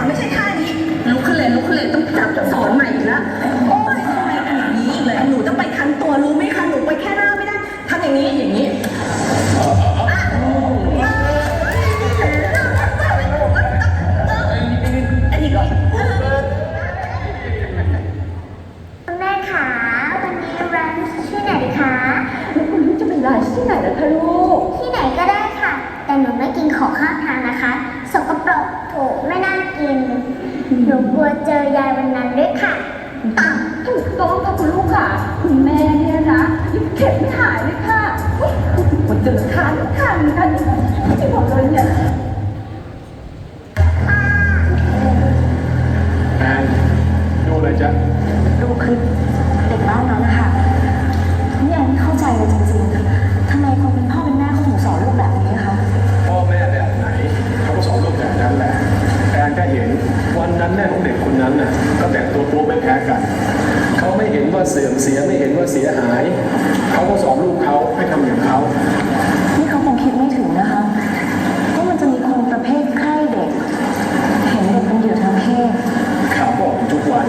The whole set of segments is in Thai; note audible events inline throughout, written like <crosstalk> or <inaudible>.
อนไม่ใช่ท่านี้ลุกขึ้นเลยลุกขึ้นเลยต้องจับสอนใหม่อีกแล้วโอ้ยทำไมทำอย่างนี้อีกเลยหนูต้องไปคันตัวรู้ไหมคะหนูไปแค่หน้าไม่ได้ทำอย่างนี้อย่างนี้อะอันนี้ก่อนคุณแม่ขาวันนี้ร้านที่ไหนคะแล้วคุณลูกจะเป็นรายที่ไหนล่ะคะลูกที่ไหนก็ได้ค่ะ แต่หนูไม่กินของข้างทางนะคะ สกปรก โถไม่น่ากิน หนูกลัวเจอยายวันนั้นด้วยค่ะอะถูกต้องค่ะคุณลูกค่ะ คุณแม่เนี่ยนะยังเข็ดไม่หายเลยค่ะเฮ้ยคุณเจอทานทานกันที่หมดเลยเนี่ย นนั้นน่ะก็แต่งตัวโป๊ไม่แพ้กัน เขาไม่เห็นว่าเสื่อมเสียไม่เห็นว่าเสียหาย เขาก็สอนลูกเขาให้ทำอย่างเขา นี่เขาคงคิดไม่ถึงนะคะว่ามันจะมีคนประเภทใคร่เด็ก เห็นเด็กเป็นเหยื่อทางเพศ ข่าวก็ออกทุกวัน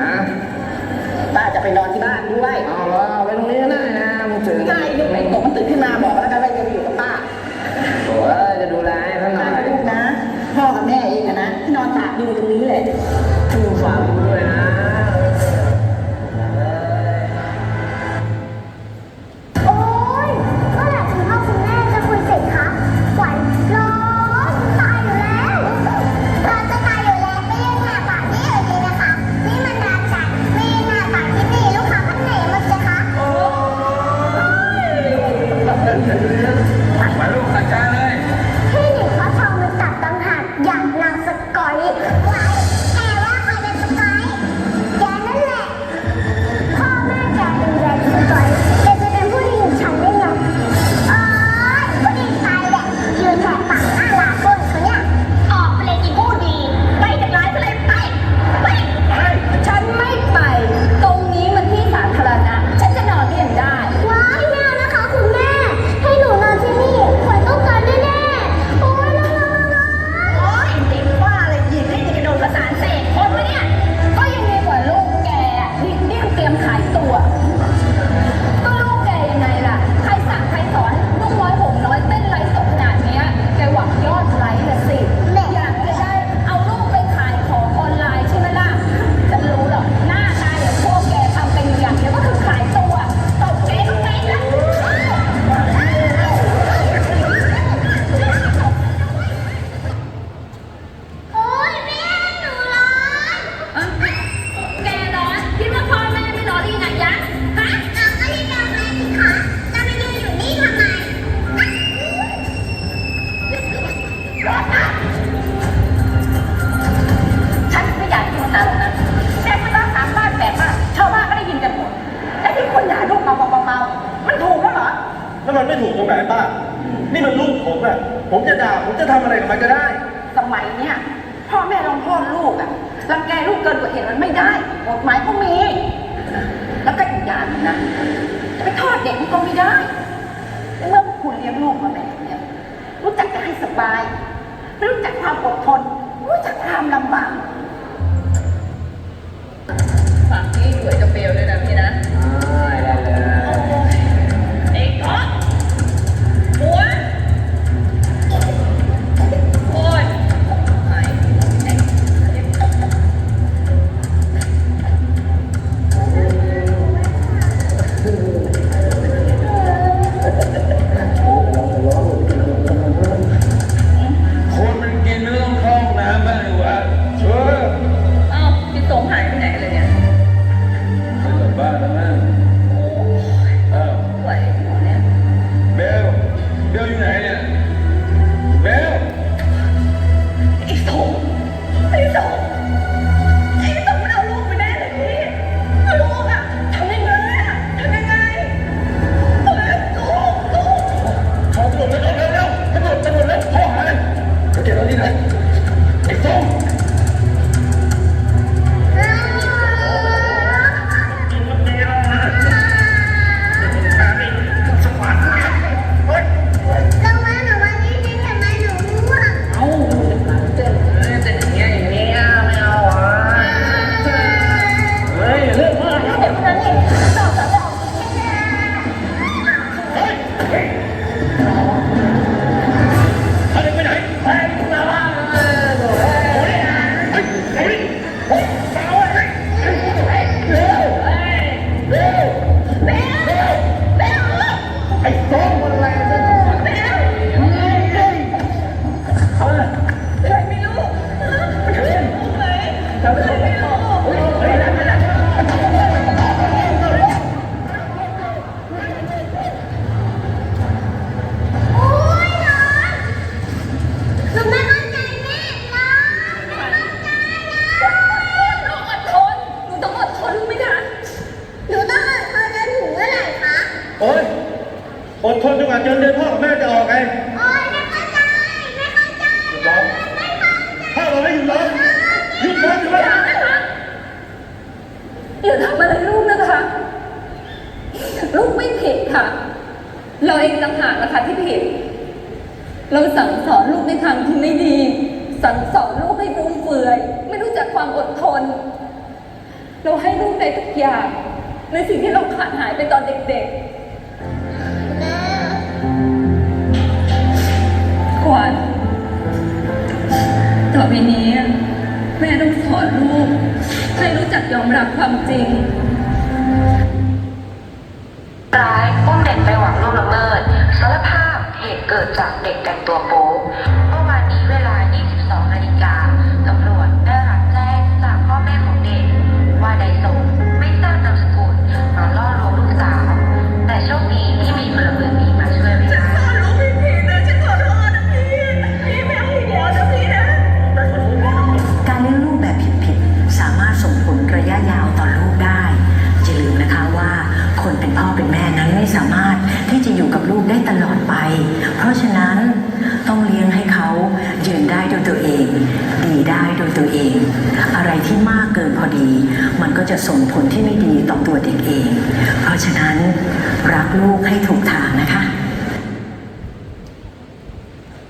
ฮะป้าจะไปนอนที่บ้านด้วยเอาละเอาไปตรงนี้ก็ได้นะมึงถึงใช่ลูกไหนตกมันตื่นขึ้นมาบอกแล้วกันว่าจะอยู่กับป้าโอ้ยจะดูแลให้ท่านหน่ป้าอยลูกนะพ่อกับแม่เองอะนะที่นอนตากอยู่ตรงนี้แหละดูฝากดูด้วยนะ look. <laughs> ไม่ถูกตรงไหนป้า นี่มันลูกผมอะผมจะด่าผมจะทำอะไรกับมันก็ได้ สมัยเนี้ยพ่อแม่ลงโทษลูกอะรังแกลูกเกินกว่าเหตุมันไม่ได้กฎหมายก็มี แล้วก็อีกอย่างหนึงนะจะไปโทษเด็กมันก็ไม่ได้เมื่อพวกคุณเลี้ยงลูกมาแบบเนี้ยรู้จักจะให้สบาย รู้จักความอดทน รู้จักความลำบากฝากพี่สวยจะเบลด้วยนะพี่นะ เทนจนกว่าเดือนเดือนพ่อกับแม่จะออกไงโอ๊ยไม่เข้าใจ ไม่เข้าใจหยุดร้องถ้าเราไม่หยุดร้องหยุดร้องหยุดร้องอย่านะคะอย่าทำอะไรลูกนะคะ ลูกไม่ผิดค่ะ เราเองต่างหากนะคะที่ผิด เราสั่งสอนลูกในทางที่ไม่ดี สั่งสอนลูกให้ฟุ่มเฟือย ไม่รู้จักความอดทน เราให้ลูกในทุกอย่าง ในสิ่งที่เราขาดหายไปตอนเด็กๆำรับความจริง ร้ายอุ้มเด็กไปหวังล่วงละเมิดสารภาพเหตุเกิดจากเด็กแต่งตัวโป๊ พ่อเป็นแม่นั้นไม่สามารถที่จะอยู่กับลูกได้ตลอดไป เพราะฉะนั้นต้องเลี้ยงให้เขายืนได้โดยตัวเอง ดีได้โดยตัวเอง อะไรที่มากเกินพอดี มันก็จะส่งผลที่ไม่ดีต่อตัวเด็กเอง เพราะฉะนั้นรักลูกให้ถูกทางนะคะ